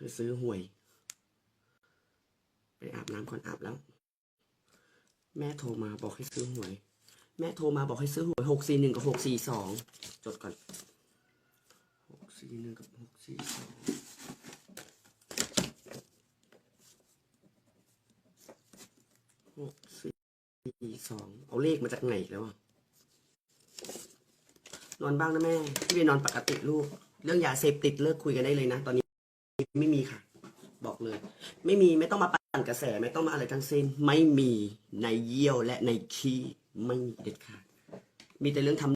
ให้ซื้อหวย ไปอาบน้ำก่อนอาบแล้ว แม่โทรมาบอกให้ซื้อหวย แม่โทรมาบอกให้ซื้อหวยหกสี่หนึ่งกับหกสี่สองจดก่อนหกสี่หนึ่งกับหกสี่สองหกสี่สองเอาเลขมาจากไหนแล้วอะนอนบ้างนะแม่พี่เบียร์นอนปกติลูก เรื่องยาเสพติดเลิกคุยกันได้เลยนะ ตอนนี้ ไม่มีค่ะ บอกเลย ไม่มีไม่ต้องมาปั่นกระแสไม่ต้องมาอะไรทั้งสิ้น ไม่มีในเยี่ยวและในขี้ไม่มีเด็ดขาดมีแต่เรื่องทำ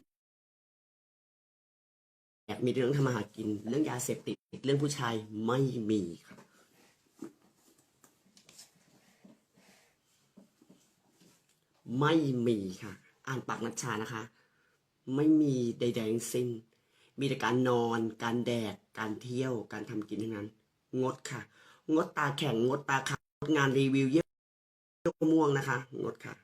แอบมีแต่เรื่องทำมาหากิน เรื่องยาเสพติดเรื่องผู้ชายไม่มีครับไม่มีค่ะ อ่านปากนัชชานะคะ ไม่มีใดๆทั้งสิ้น มีแต่การนอน การแดก การเที่ยว การทำกินทั้งนั้น งดค่ะ งดตาแข็งงดตาขาวงดงานรีวิวเยี่ยมม่วงนะคะ งดค่ะ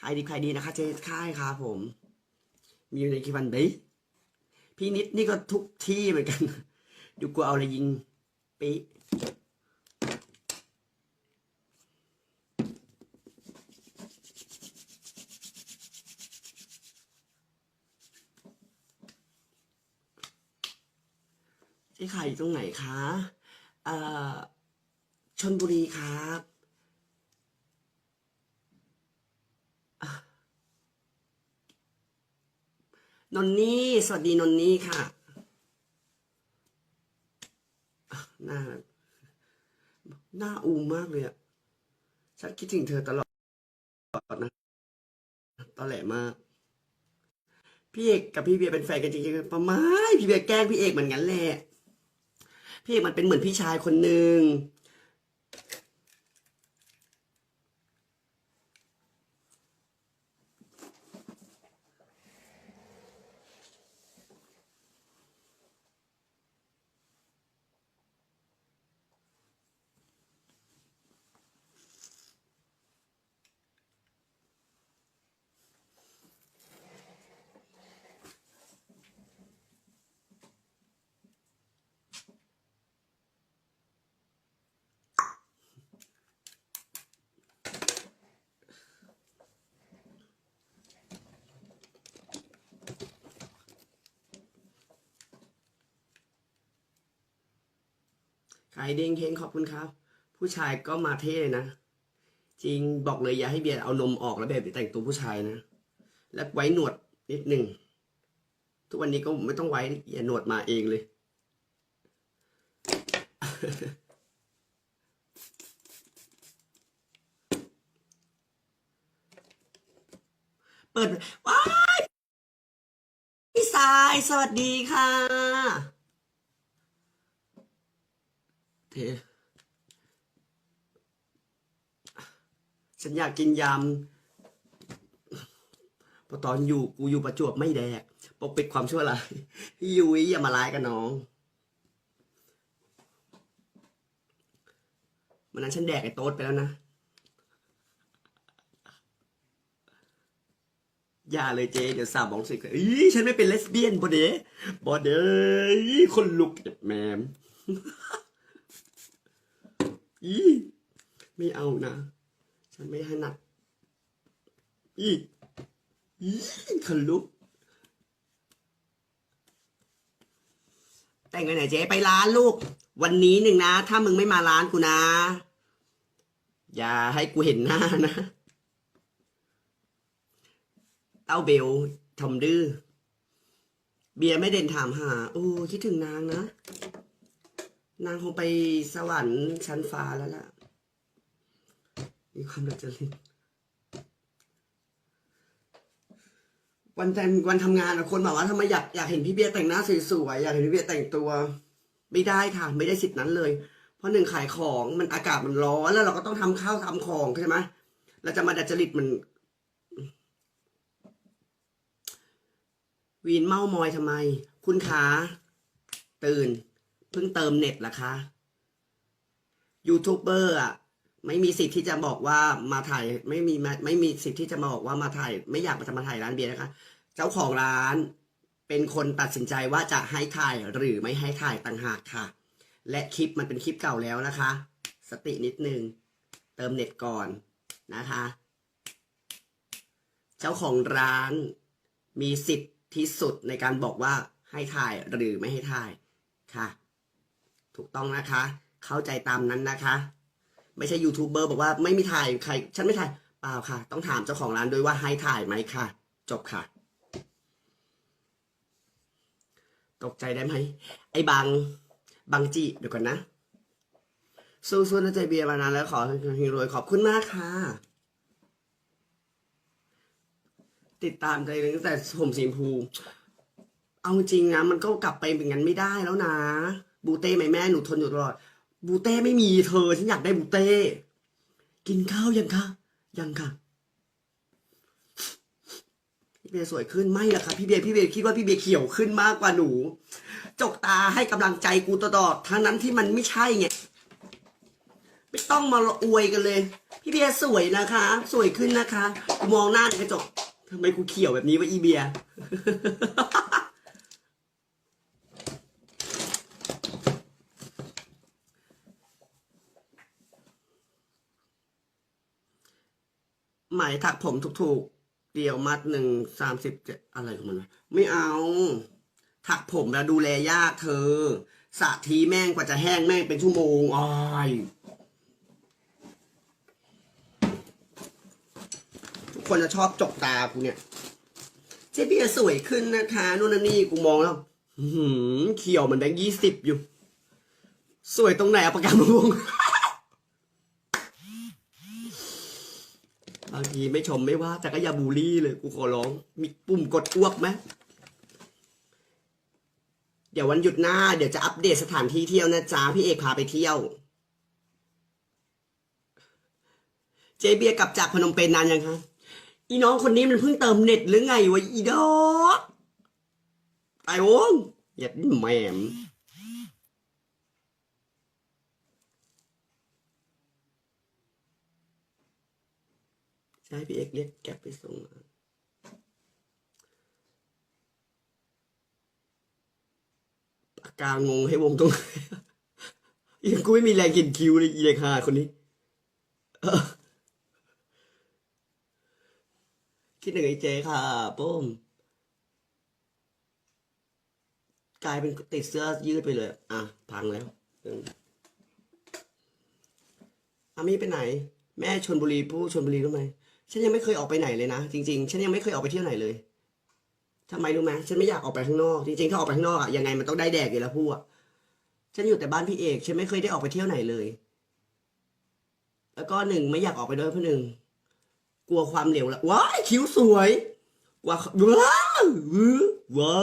ขายดีขายดีนะคะ เจ๊ค่ายค่ะผม มีอยู่ในกี่วันบีพี่นิดนี่ก็ทุกที่เหมือนกัน ดูกูเอาอะไรยิงปี๊ะเจ๊ขายอยู่ ตรงไหนคะเอ่อชนบุรีครับนนนี่ สวัสดีนนนี่ค่ะอะหน้า หน้าอูมมากเลยอะฉันคิดถึงเธอตลอดนะ ตอนแหลมาก พี่เอกกับพี่เบียร์เป็นแฟนกันจริงๆประมาณพี่เบียร์แกล้งพี่เอกเหมือนกันแหละ พี่เอกมันเป็นเหมือนพี่ชายคนหนึ่ง ขายเด้งเฮงขอบคุณครับ ผู้ชายก็มาเท่เลยนะ จริงบอกเลยอย่าให้เบียร์เอานมออกแล้วแบบไปแต่งตัวผู้ชายนะ แล้วไว้หนวดนิดหนึ่ง ทุกวันนี้ก็ไม่ต้องไว้อย่าหนวดมาเองเลย เปิดว้ายพี่สายสวัสดีค่ะ เทฉันอยากกินยำพอตอนอยู่กูอยู่ประจวบไม่แดก ปกปิดความชั่วร้ายพี่ยุ้ยอย่ามาร้ายกับน้องวันนั้นฉันแดกไอ้โต๊ดไปแล้วนะ อย่าเลยเจ เดี๋ยวสาวบอกสิอีฉันไม่เป็นเลสเบี้ยนบอเดบอเดคนลุกเจ็บแมม อีไม่เอานะ ฉันไม่ถนัด อีอีคนลุกแต่งไปไหนเจ๊ไปร้านลูก วันนี้หนึ่งนะ ถ้ามึงไม่มาร้านกูนะ อย่าให้กูเห็นหน้านะ เต้าเบลทอมดื้อเบียร์ไม่เด่นถามหา โอ้คิดถึงนางนะ นางคงไปสวรรค์ชั้นฟ้าแล้วล่ะ มีความดัดจริตวันแต่งวันทำงานอะคนบอกว่าทำไมอยากอยากเห็นพี่เบียร์แต่งหน้าสวยๆอยากเห็นพี่เบียร์แต่งตัว ไม่ได้ค่ะ ไม่ได้สิทธิ์นั้นเลย เพราะหนึ่งขายของมันอากาศมันร้อนแล้วเราก็ต้องทำข้าวทำของใช่ไหมเราจะมาดัดจริตมัน วีนเมามอยทำไม คุณคะตื่น เพิ่งเติมเน็ตเหรอคะยูทูบเบอร์อะไม่มีสิทธิ์ที่จะบอกว่ามาถ่ายไม่มีไม่ไม่มีสิทธิ์ที่จะมาบอกว่ามาถ่าย ไม่อยากมาจะมาถ่ายร้านเบียร์นะคะ เจ้าของร้านเป็นคนตัดสินใจว่าจะให้ถ่ายหรือไม่ให้ถ่ายต่างหากค่ะ และคลิปมันเป็นคลิปเก่าแล้วนะคะ สตินิดนึง เติมเน็ตก่อนนะคะ เจ้าของร้านมีสิทธิ์ที่สุดในการบอกว่าให้ถ่ายหรือไม่ให้ถ่ายค่ะ ถูกต้องนะคะ เข้าใจตามนั้นนะคะ ไม่ใช่ยูทูบเบอร์บอกว่าไม่มีถ่ายใคร ฉันไม่ถ่ายเปล่าค่ะ ต้องถามเจ้าของร้านด้วยว่าให้ถ่ายไหมค่ะ จบค่ะ ตกใจได้ไหมไอ้บางบางจีเดี๋ยวก่อนนะสู้ๆนะใจเบียร์มานานแล้วขอให้รวยขอบคุณมากค่ะ ติดตามใจเลยตั้งแต่ผมสีชมพู เอาจริงนะมันก็กลับไปเป็นงั้นไม่ได้แล้วนะ บูเต้ไหมแม่หนูทนอยู่ตลอด บูเต้ไม่มีเธอ ฉันอยากได้บูเต้ กินข้าวยังคะยังค่ะพี่เบียร์สวยขึ้นไม่ละครับพี่เบียร์พี่เบียร์คิดว่าพี่เบียร์เขียวขึ้นมากกว่าหนู จกตาให้กำลังใจกูตลอดทั้งนั้นที่มันไม่ใช่ไงไม่ต้องมาอวยกันเลย พี่เบียร์สวยนะคะ สวยขึ้นนะคะ มองหน้าในกระจกทำไมกูเขียวแบบนี้วะอีเบียร์ ไหมถักผมถูกๆ เดียวมัดหนึ่งสามสิบเจ็ดอะไรของมันวะไม่เอา ถักผมแล้วดูแลยากเธอสระทีแม่งกว่าจะแห้งแม่งเป็นชั่วโมงอ้ายทุกคนจะชอบจกตากูเนี่ย เจ๊เบียสวยขึ้นนะคะนู่นนนี่กูมองแล้วหือเขียวเหมันแบงค์ยี่สิบอยู่ สวยตรงไหนเอาปากกามาวง ทีไม่ชมไม่ว่าแต่ก็อย่าบูลลี่เลยกูขอร้อง มีปุ่มกดอ้วกไหมเดี๋ยววันหยุดหน้าเดี๋ยวจะอัปเดตสถานที่เที่ยวนะจ๊ะพี่เอกพาไปเที่ยว เจเบียกลับจากพนมเปญนานยังคะอีน้องคนนี้มันเพิ่งเติมเน็ตหรือไงวะอีดอกไอ้วงอย่าแหม ใช่พี่เอกเรียกแก๊ปไปส่งมาปากกางงให้วงตรงยังกูไม่มีแรงกินคิวเลยอีเด็กหาคนนี้คิดหนึ่งไอ้เจค่ะปุ้มกลายเป็นติดเสื้อยืดไปเลย อะ พังแล้วอออามี่ไปไหน แม่ชนบุรีผู้ชนบุรีรู้ไหม ฉันยังไม่เคยออกไปไหนเลยนะจริงๆ ฉันยังไม่เคยออกไปเที่ยวไหนเลยทำไมรู้ไหมฉันไม่อยากออกไปข้างนอกจริงๆถ้าออกไปข้างนอกอะยังไงมันต้องได้แดกอยู่แล้วพูดอะฉันอยู่แต่บ้านพี่เอก ฉันไม่เคยได้ออกไปเที่ยวไหนเลย แล้วก็หนึ่งไม่อยากออกไปด้วยเพราะหนึ่งกลัวความเหลวละว้ายคิ้วสวยกลัว่าว้าวว้า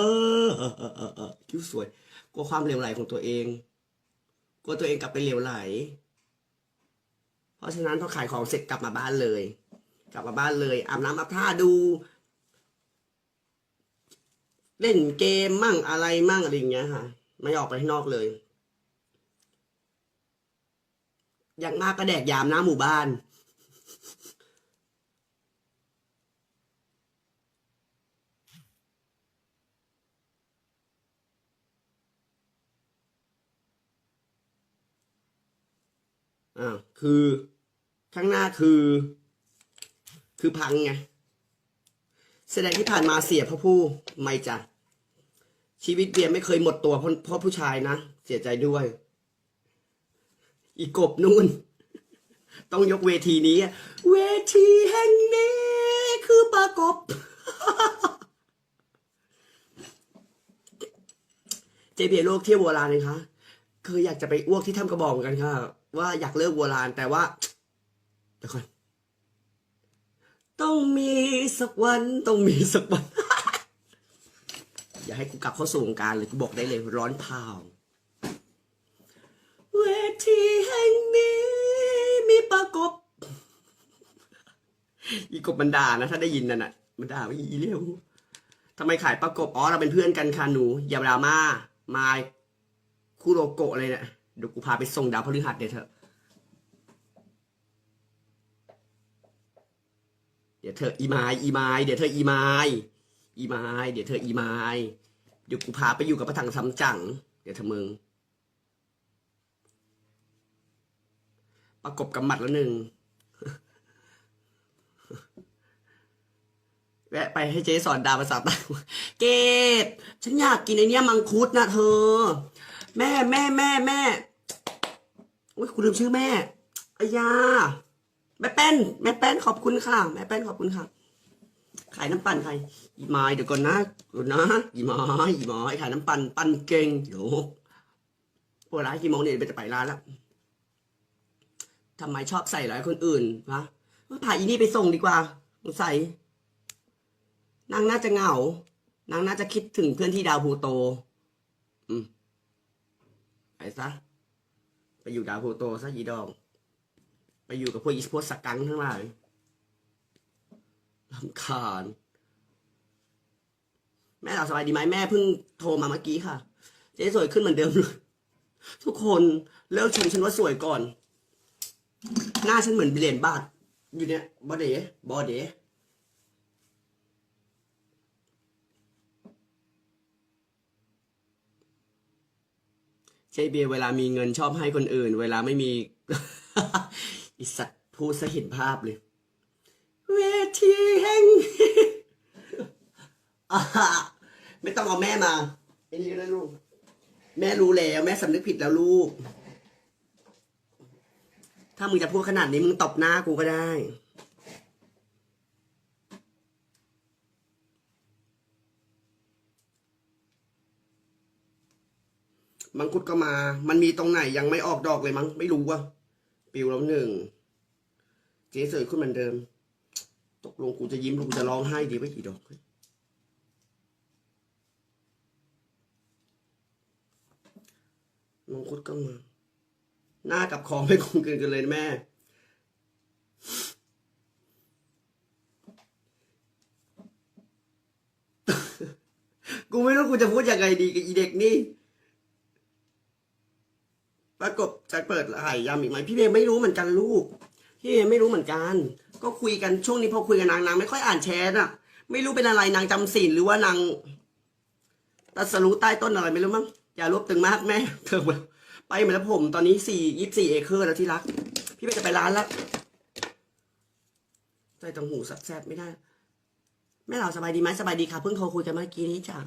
คิ้วสวย กลัวความเหลวไหลของตัวเอง กลัวตัวเองกลับไปเหลวไหล เพราะฉะนั้นพอขายของเสร็จกลับมาบ้านเลย กลับมาบ้านเลยอาบน้ำอาบท่าดู เล่นเกมมั่งอะไรมั่งอะไรอย่างเงี้ยค่ะ ไม่ออกไปข้างนอกเลยอย่างมากก็แดกยามหน้าหมู่บ้านอ่าคือข้างหน้าคือ คือพังไงแสดงที่ผ่านมาเสียพราะผู้ไม่จ้ะชีวิตเบียร์ไม่เคยหมดตัวเพราะเพราะผู้ชายนะ เสียใจด้วย อีกบนู่น ต้องยกเวทีนี้ เวทีแห่งนี้คือปากบ เจเบียโลกเที่ยวโบราณเลยคะเคยอยากจะไปอ้วกที่ถ้ำกระบอกเหมือนกันค่ะ ว่าอยากเลิกโบราณแต่ว่าเดี๋ยวก่อน ต้องมีสักวันต้องมีสักวัน อย่าให้กูกลับเข้าสู่วงการเลยกูบอกได้เลยร้อนเผาเวทีแห่งนี้ มีปลากบ อีกบมันด่านะ ถ้าได้ยินนั่นน่ะมันด่าว่าอีเลี้ยวทำไมขายปลากบอ๋อเราเป็นเพื่อนกันค่ะหนู อย่าดราม่ามาคุโรโกะเลยเนี่ยเดี๋ยวกูพาไปส่งดาวพฤหัสเดี๋ยวเถอะ ดี๋ยวเธออีไมายอีไมายเดี๋ยวเธออีไมายอีไมายเดี๋ยวเธออีไมายดี๋ยวกูพาไปอยู่กับพระถังซัมจั๋งเดี๋ยวเธอมึงประกบกับหมัดแล้วหนึ่งแวะไปให้เจ๊สอนดาภาษาใต้เกดฉันอยากกินไอเนี้ยมังคุดนะเธอ แม่แม่แม่แม่โอ้ยคุณลืมชื่อแม่อายา แม่แป้น แม่แป้นขอบคุณค่ะ แม่แป้นขอบคุณค่ะ ขายน้ำปั่นใครอีไม้เดี๋ยวก่อนนะเดี๋ยวนะอีไม้อีไม้ขายน้ำปั่นปั่นเก่งเดี๋ยวปวดร้านกี่โมงเนี่ยไปจะไปร้านแล้วทำไมชอบใส่ร้ายคนอื่นวะพาอีนี่ไปส่งดีกว่าสงสัยนางน่าจะเหงานางน่าจะคิดถึงเพื่อนที่ดาวพูโต อืมไปซะ ไปอยู่ดาวพูโตซะยีดอง ไปอยู่กับพวกอีสพวกสกังทั้งหลายลำคาญ แม่หลับสบายดีไหมแม่เพิ่งโทรมาเมื่อกี้ค่ะ เจ๊สวยขึ้นเหมือนเดิมเลยทุกคนเลิกชมฉันว่าสวยก่อน หน้าฉันเหมือนเหรียญบาทอยู่เนี่ยบอเดบอเด๋เจ๊เบียเวลามีเงินชอบให้คนอื่น เวลาไม่มี อิสัตว์พูดซะเห็นภาพเลย เวทีแห่งอ่าไม่ต้องเอาแม่มาไอ้นี่ก็ได้ลูก แม่รู้แล้ว แม่สำนึกผิดแล้วลูก ถ้ามึงจะพูดขนาดนี้มึงตบหน้ากูก็ได้มังคุดก็มา มันมีตรงไหนยังไม่ออกดอกเลยมั้ง ไม่รู้ว่ะ ปิวแล้วหนึ่งเจ๊สวยขึ้นเหมือนเดิม ตกลงกูจะยิ้มหรือกูจะร้องไห้ดีไว้กี่ดอกมงคุดก็มาหน้ากับคอไม่คงเกินกันเลยแม่ กูไม่รู้กูจะพูดยังไงดีกับอีเด็กนี่ ประกบ จะเปิดหายยำอีกไหมพี่เมย์ไม่รู้เหมือนกันลูก พี่เมย์ไม่รู้เหมือนกัน ก็คุยกันช่วงนี้พอคุยกับนางนางไม่ค่อยอ่านแชทอะไม่รู้เป็นอะไรนางจำศีลหรือว่านางตัดสรู้ใต้ต้นอะไรไม่รู้มั้งอย่ารวบตึงมากแม่เธอไปเหมือนแล้วผมตอนนี้สี่ยี่สิบสี่เอเคอร์แล้วที่รัก พี่เมย์จะไปร้านแล้วใจตังหูสับแซบไม่ได้แม่เราสบายดีไหมสบายดีค่ะเพิ่งโทรคุยกันเมื่อกี้นี้จ้ะ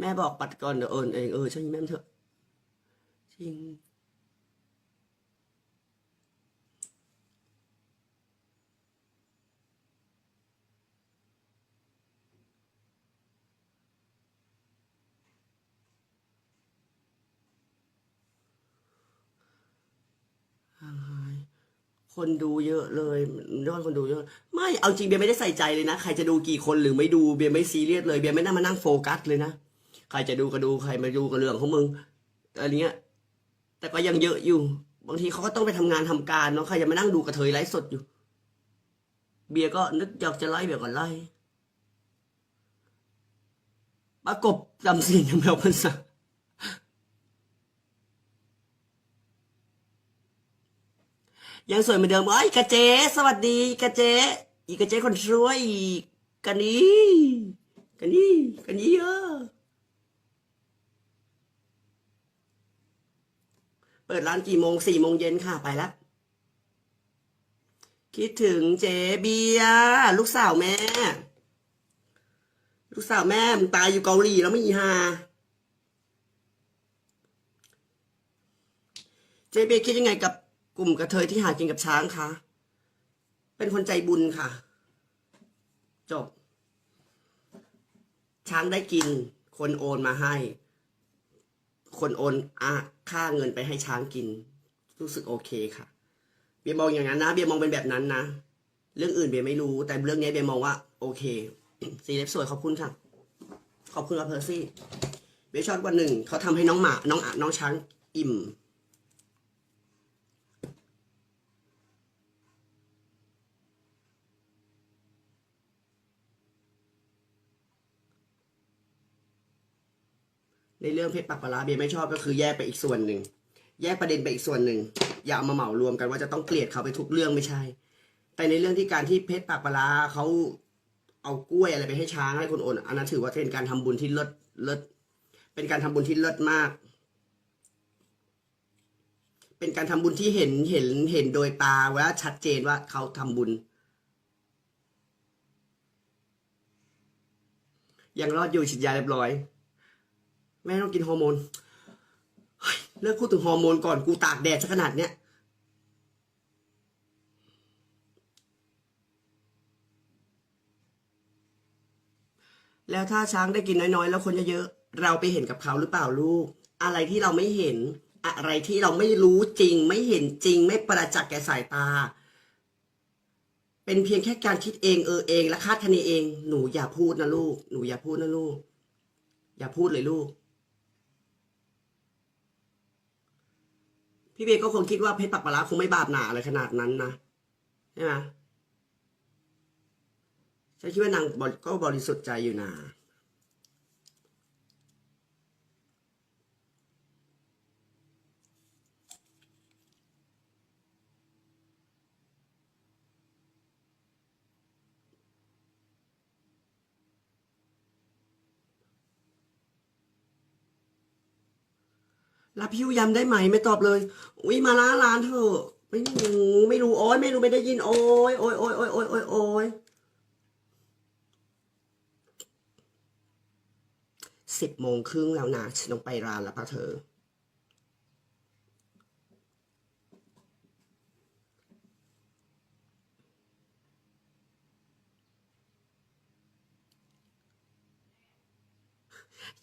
แม่บอกปัดก่อนเดี๋ยวโอนเองเออใช่ไหมแม่เถอะ จริง คนดูเยอะเลยยอดคนดูเยอะ ไม่เอาจริงเบียร์ไม่ได้ใส่ใจเลยนะ ใครจะดูกี่คนหรือไม่ดูเบียร์ไม่ซีเรียสเลยเบียร์ไม่น่ามานั่งโฟกัสเลยนะ ใครจะดูก็ดูใครมาดูก็เรื่องของมึงอันเนี้ย แต่ก็ยังเยอะอยู่ บางทีเขาก็ต้องไปทำงานทำการเนาะใครจะมานั่งดูกระเทยไลฟ์สดอยู่ เบียร์ก็นึกอยากจะไล่เบียร์ก็ไล่ประกบจำศีลยังไม่เอาพรรษายังสวยเหมือนเดิมเอ้กระเจ สวัสดีกระเจ อีกระเจคนสวยอีกกันนี้กันนี้กันนี้เยอะ ปิดร้านกี่โมงสี่โมงเย็นค่ะไปแล้วคิดถึงเจเบียลูกสาวแม่ ลูกสาวแม่มึงตายอยู่เกาหลีแล้วไม่อีฮาเจเบียคิดยังไงกับกลุ่มกระเทยที่หากินกับช้างคะเป็นคนใจบุญค่ะ จบ ช้างได้กิน คนโอนมาให้ คนโอนอะค่าเงินไปให้ช้างกิน รู้สึกโอเคค่ะ เบียร์มองอย่างนั้นนะ เบียร์มองเป็นแบบนั้นนะ เรื่องอื่นเบียร์ไม่รู้ แต่เรื่องนี้เบียร์มองว่า โอเค สีเล็บสวยขอบคุณค่ะ ขอบคุณครับเพอร์ซี่ เบียร์ชอบวันหนึ่งเขาทำให้น้องหมา น้องอะน้องช้างอิ่ม ในเรื่องเพชรปักปลาเบียร์ไม่ชอบก็คือแยกไปอีกส่วนหนึ่งแยกประเด็นไปอีกส่วนหนึ่งอย่าเอามาเหมารวมกันว่าจะต้องเกลียดเขาไปทุกเรื่องไม่ใช่ แต่ในเรื่องที่การที่เพชรปากปลาเขาเอากล้วยอะไรไปให้ช้างให้คนโอนอันนั้นถือว่าเป็นการทำบุญที่เลิศเลิศเป็นการทำบุญที่เลิศมาก เป็นการทำบุญที่เห็นเห็นเห็นโดยตาว่าชัดเจนว่าเขาทำบุญ ยังรอดอยู่ฉีดยาเรียบร้อย แม่ต้องกินฮอร์โมนเลิกพูดถึงฮอร์โมนก่อนกูตากแดดซะขนาดเนี้ยแล้วถ้าช้างได้กินน้อยๆ แล้วคนเยอะๆเราไปเห็นกับเขาหรือเปล่าลูก อะไรที่เราไม่เห็น อะไรที่เราไม่รู้จริง ไม่เห็นจริง ไม่ประจักษ์แก่สายตา เป็นเพียงแค่การคิดเองเออเองและคาดคะเนเอง หนูอย่าพูดนะลูก หนูอย่าพูดนะลูก อย่าพูดเลยลูก พี่เบก็คงคิดว่าเพชรปักปลาคงไม่บาปหนาอะไรขนาดนั้นนะใช่ไหมฉันคิดว่านางก็บริสุทธิ์ใจอยู่นะ รับพิวยำได้ไหมไม่ตอบเลย อุ้ยมาล้าร้านเถอะไม่รู้ไม่รู้โอ้ยไม่รู้ไม่ได้ยินโอ้ยโอ้ยโอ้ยโอ้ยโอ้ยโอ้ยโอ้ยสิบโมงครึ่งแล้วนะฉันต้องไปร้านแล้วปะเธอ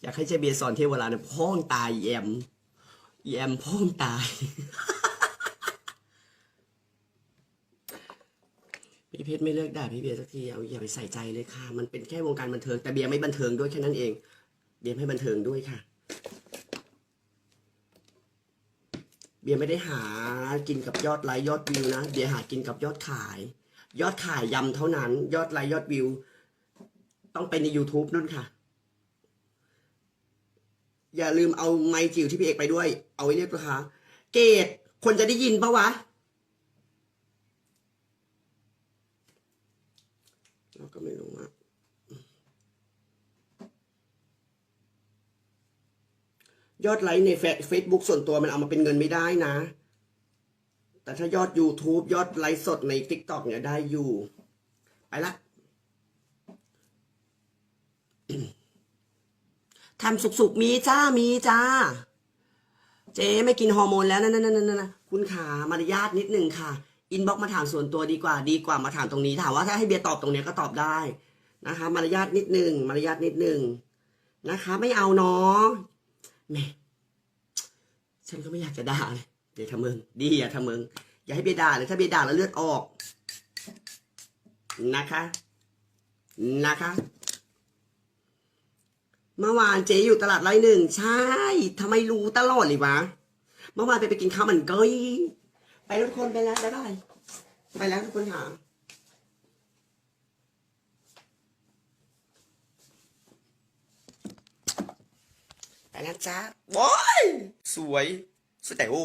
อยากให้เจเบียสอนเทวราเนี่ยพ่องตายแยม แยมพ่องตาย พี่เพชรไม่เลิกด่าพี่เบียร์สักทีเอาอย่าไปใส่ใจเลยค่ะ มันเป็นแค่วงการบันเทิงแต่เบียร์ไม่บันเทิงด้วยแค่นั้นเอง เบียร์ไม่บันเทิงด้วยค่ะ เบียร์ไม่ได้หากินกับยอดไลค์ยอดวิวนะเบียร์หากินกับยอดขาย ยอดขายยำเท่านั้น ยอดไลค์ยอดวิว ต้องไปใน YouTube นู่นค่ะ อย่าลืมเอาไมค์จิ๋วที่พี่เอกไปด้วย เอาไว้เรียกลูกค้าเกดคนจะได้ยินปะวะเราก็ไม่รู้อะยอดไลค์ในเฟซบุ๊กส่วนตัวมันเอามาเป็นเงินไม่ได้นะ แต่ถ้ายอด YouTube ยอดไลฟ์สดใน TikTok เนี่ยได้อยู่ ไปละ ทำสุกๆมีจ้ามีจ้า เจ๊ไม่กินฮอร์โมนแล้วนั่นนั่นนั่นะคุณขามารยาทนิดหนึ่งค่ะ อินบ็อกมาถามส่วนตัวดีกว่า ดีกว่ามาถามตรงนี้ ถามว่าถ้าให้เบียร์ตอบตรงเนี้ยก็ตอบได้นะคะ มารยาทนิดหนึ่งมารยาทนิดหนึ่งนะคะ ไม่เอาเนาะแม่ฉันก็ไม่อยากจะด่าเลยเดี๋ยวทำมึงดีอย่าทำมึงอย่าให้เบียร์ด่าเลยถ้าเบียร์ด่าแล้วเลือดออกนะคะ นะคะ เมื่อวานเจ๊อยู่ตลาดไร่หนึ่งใช่ทำไมรู้ตลอดเลยวะ เมื่อวานไปไปกินข้าวมันก้อยไปทุกคนไปแล้วบ๊ายบายไปแล้วทุกคนหาไปแล้วจ้าว้ายสวย สวยแต่โอ้